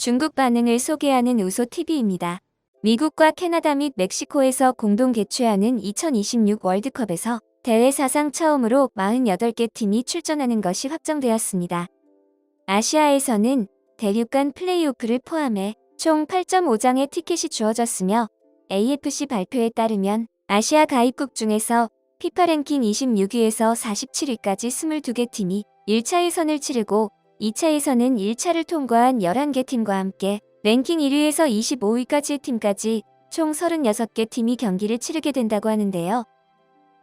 중국 반응을 소개하는 우소 TV입니다. 미국과 캐나다 및 멕시코에서 공동 개최하는 2026 월드컵에서 대회 사상 처음으로 48개 팀이 출전하는 것이 확정되었습니다. 아시아에서는 대륙 간 플레이오프를 포함해 총 8.5장의 티켓이 주어졌으며 AFC 발표에 따르면 아시아 가입국 중에서 피파 랭킹 26위에서 47위까지 22개 팀이 1차 예선을 치르고 2차 예선은 1차를 통과한 11개 팀과 함께 랭킹 1위에서 25위까지의 팀까지 총 36개 팀이 경기를 치르게 된다고 하는데요.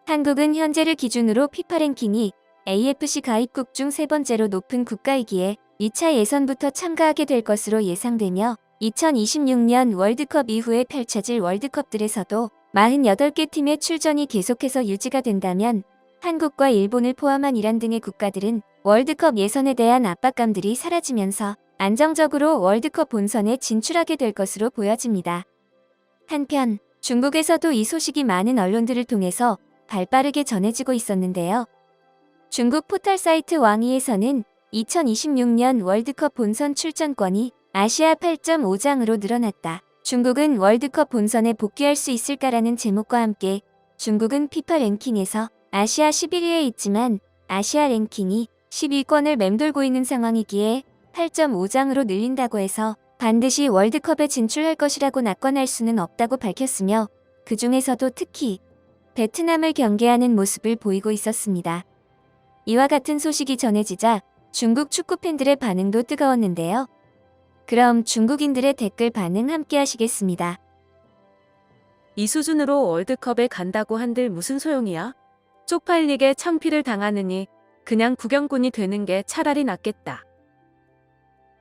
한국은 현재를 기준으로 피파 랭킹이 AFC 가입국 중 세 번째로 높은 국가이기에 2차 예선부터 참가하게 될 것으로 예상되며 2026년 월드컵 이후에 펼쳐질 월드컵들에서도 48개 팀의 출전이 계속해서 유지가 된다면 한국과 일본을 포함한 이란 등의 국가들은 월드컵 예선에 대한 압박감들이 사라지면서 안정적으로 월드컵 본선에 진출하게 될 것으로 보여집니다. 한편 중국에서도 이 소식이 많은 언론들을 통해서 발빠르게 전해지고 있었는데요. 중국 포털 사이트 왕이에서는 2026년 월드컵 본선 출전권이 아시아 8.5장으로 늘어났다. 중국은 월드컵 본선에 복귀할 수 있을까라는 제목과 함께 중국은 피파 랭킹에서 아시아 11위에 있지만 아시아 랭킹이 10위권을 맴돌고 있는 상황이기에 8.5장으로 늘린다고 해서 반드시 월드컵에 진출할 것이라고 낙관할 수는 없다고 밝혔으며 그 중에서도 특히 베트남을 경계하는 모습을 보이고 있었습니다. 이와 같은 소식이 전해지자 중국 축구 팬들의 반응도 뜨거웠는데요. 그럼 중국인들의 댓글 반응 함께 하시겠습니다. 이 수준으로 월드컵에 간다고 한들 무슨 소용이야? 쪽팔리게 창피를 당하느니 그냥 구경꾼이 되는 게 차라리 낫겠다.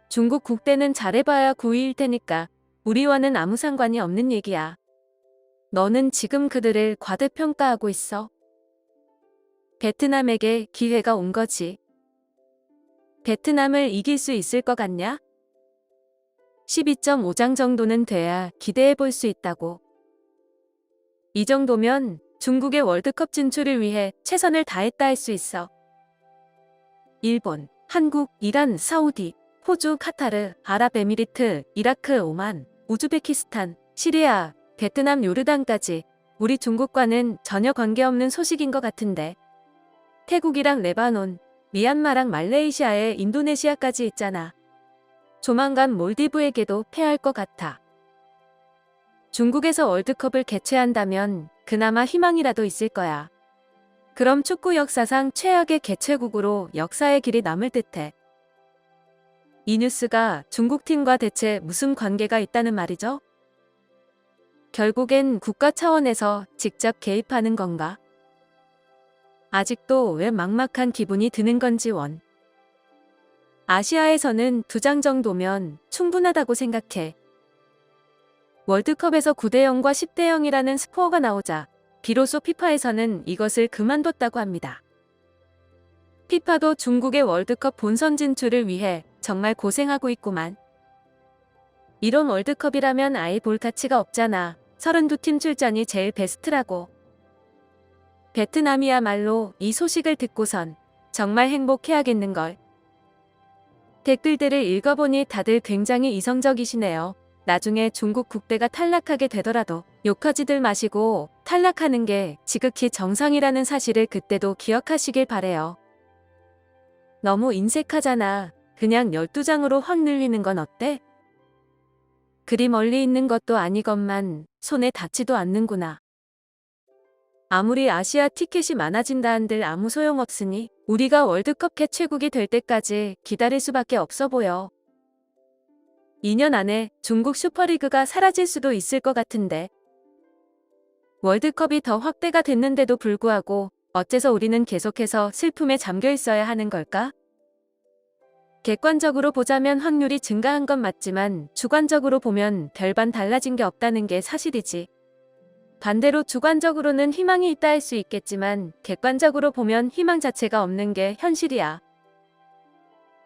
중국 국대는 잘해봐야 9위일 테니까 우리와는 아무 상관이 없는 얘기야. 너는 지금 그들을 과대평가하고 있어. 베트남에게 기회가 온 거지. 베트남을 이길 수 있을 것 같냐? 12.5장 정도는 돼야 기대해 볼 수 있다고. 이 정도면 중국의 월드컵 진출을 위해 최선을 다했다 할 수 있어. 일본, 한국, 이란, 사우디, 호주, 카타르, 아랍에미리트, 이라크, 오만, 우즈베키스탄, 시리아, 베트남, 요르단까지 우리 중국과는 전혀 관계없는 소식인 것 같은데. 태국이랑 레바논, 미얀마랑 말레이시아에 인도네시아까지 있잖아. 조만간 몰디브에게도 패할 것 같아. 중국에서 월드컵을 개최한다면 그나마 희망이라도 있을 거야. 그럼 축구 역사상 최악의 개최국으로 역사의 길이 남을 듯해. 이 뉴스가 중국 팀과 대체 무슨 관계가 있다는 말이죠? 결국엔 국가 차원에서 직접 개입하는 건가? 아직도 왜 막막한 기분이 드는 건지 원. 아시아에서는 두 장 정도면 충분하다고 생각해. 월드컵에서 9대 0과 10대 0이라는 스코어가 나오자 비로소 피파에서는 이것을 그만뒀다고 합니다. 피파도 중국의 월드컵 본선 진출을 위해 정말 고생하고 있구만. 이런 월드컵이라면 아예 볼 가치가 없잖아. 32팀 출전이 제일 베스트라고. 베트남이야말로 이 소식을 듣고선 정말 행복해하겠는걸. 댓글들을 읽어보니 다들 굉장히 이성적이시네요. 나중에 중국 국대가 탈락하게 되더라도 욕하지들 마시고 탈락하는 게 지극히 정상이라는 사실을 그때도 기억하시길 바래요. 너무 인색하잖아. 그냥 12장으로 확 늘리는 건 어때? 그리 멀리 있는 것도 아니건만 손에 닿지도 않는구나. 아무리 아시아 티켓이 많아진다 한들 아무 소용없으니 우리가 월드컵 개최국이 될 때까지 기다릴 수밖에 없어 보여. 2년 안에 중국 슈퍼리그가 사라질 수도 있을 것 같은데. 월드컵이 더 확대가 됐는데도 불구하고 어째서 우리는 계속해서 슬픔에 잠겨 있어야 하는 걸까? 객관적으로 보자면 확률이 증가한 건 맞지만 주관적으로 보면 별반 달라진 게 없다는 게 사실이지. 반대로 주관적으로는 희망이 있다 할 수 있겠지만 객관적으로 보면 희망 자체가 없는 게 현실이야.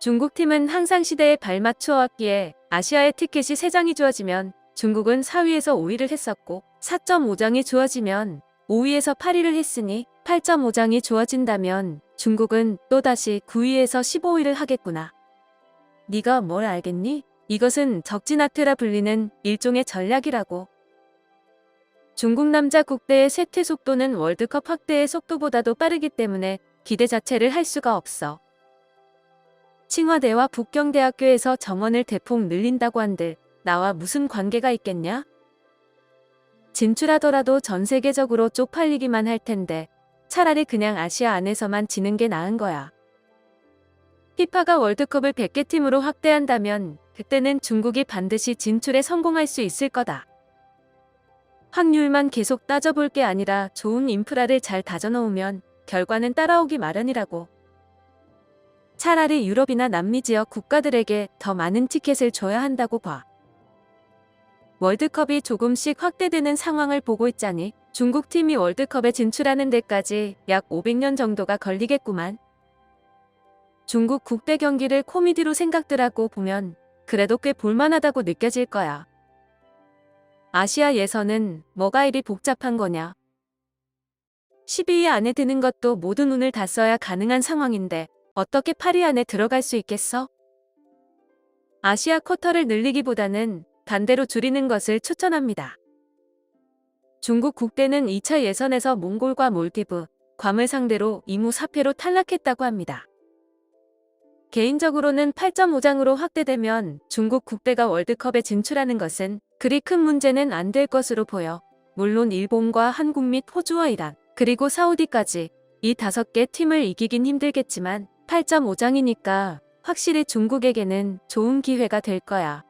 중국팀은 항상 시대에 발맞추어 왔기에 아시아의 티켓이 3장이 주어지면 중국은 4위에서 5위를 했었고 4.5장이 주어지면 5위에서 8위를 했으니 8.5장이 주어진다면 중국은 또다시 9위에서 15위를 하겠구나. 네가 뭘 알겠니? 이것은 적진아퇴라 불리는 일종의 전략이라고. 중국 남자 국대의 쇠퇴 속도는 월드컵 확대의 속도보다도 빠르기 때문에 기대 자체를 할 수가 없어. 칭화대와 북경대학교에서 정원을 대폭 늘린다고 한들 나와 무슨 관계가 있겠냐? 진출하더라도 전 세계적으로 쪽팔리기만 할 텐데 차라리 그냥 아시아 안에서만 지는 게 나은 거야. 피파가 월드컵을 100개 팀으로 확대한다면 그때는 중국이 반드시 진출에 성공할 수 있을 거다. 확률만 계속 따져볼 게 아니라 좋은 인프라를 잘 다져놓으면 결과는 따라오기 마련이라고. 차라리 유럽이나 남미 지역 국가들에게 더 많은 티켓을 줘야 한다고 봐. 월드컵이 조금씩 확대되는 상황을 보고 있자니 중국 팀이 월드컵에 진출하는 데까지 약 500년 정도가 걸리겠구만. 중국 국대 경기를 코미디로 생각들 하고 보면 그래도 꽤 볼만하다고 느껴질 거야. 아시아 예선은 뭐가 이리 복잡한 거냐. 12위 안에 드는 것도 모두 눈을 다 써야 가능한 상황인데 어떻게 8위 안에 들어갈 수 있겠어? 아시아 쿼터를 늘리기보다는 반대로 줄이는 것을 추천합니다. 중국 국대는 2차 예선에서 몽골과 몰디브, 괌을 상대로 2무 4패로 탈락했다고 합니다. 개인적으로는 8.5장으로 확대되면 중국 국대가 월드컵에 진출하는 것은 그리 큰 문제는 안 될 것으로 보여. 물론 일본과 한국 및 호주와 이란, 그리고 사우디까지 이 다섯 개 팀을 이기긴 힘들겠지만 8.5장이니까 확실히 중국에게는 좋은 기회가 될 거야.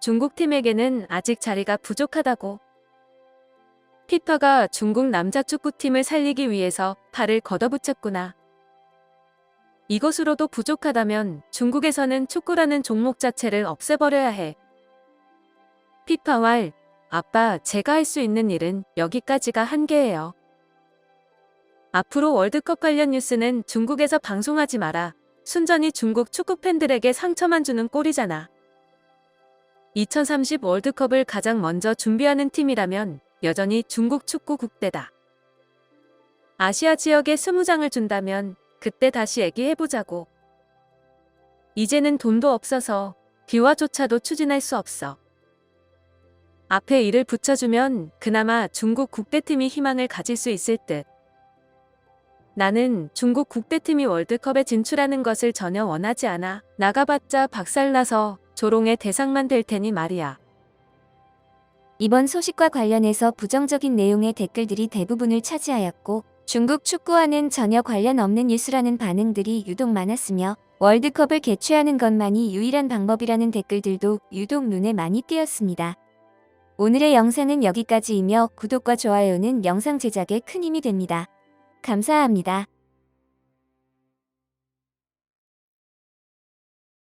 중국 팀에게는 아직 자리가 부족하다고. 피파가 중국 남자 축구팀을 살리기 위해서 팔을 걷어붙였구나. 이것으로도 부족하다면 중국에서는 축구라는 종목 자체를 없애버려야 해. 피파왈, 아빠, 제가 할 수 있는 일은 여기까지가 한계예요. 앞으로 월드컵 관련 뉴스는 중국에서 방송하지 마라. 순전히 중국 축구 팬들에게 상처만 주는 꼴이잖아. 2030 월드컵을 가장 먼저 준비하는 팀이라면 여전히 중국 축구 국대다. 아시아 지역에 20장을 준다면 그때 다시 얘기해보자고. 이제는 돈도 없어서 비화조차도 추진할 수 없어. 앞에 이를 붙여주면 그나마 중국 국대팀이 희망을 가질 수 있을 듯. 나는 중국 국대팀이 월드컵에 진출하는 것을 전혀 원하지 않아. 나가봤자 박살나서 조롱의 대상만 될 테니 말이야. 이번 소식과 관련해서 부정적인 내용의 댓글들이 대부분을 차지하였고 중국 축구와는 전혀 관련 없는 뉴스라는 반응들이 유독 많았으며 월드컵을 개최하는 것만이 유일한 방법이라는 댓글들도 유독 눈에 많이 띄었습니다. 오늘의 영상은 여기까지이며 구독과 좋아요는 영상 제작에 큰 힘이 됩니다. 감사합니다.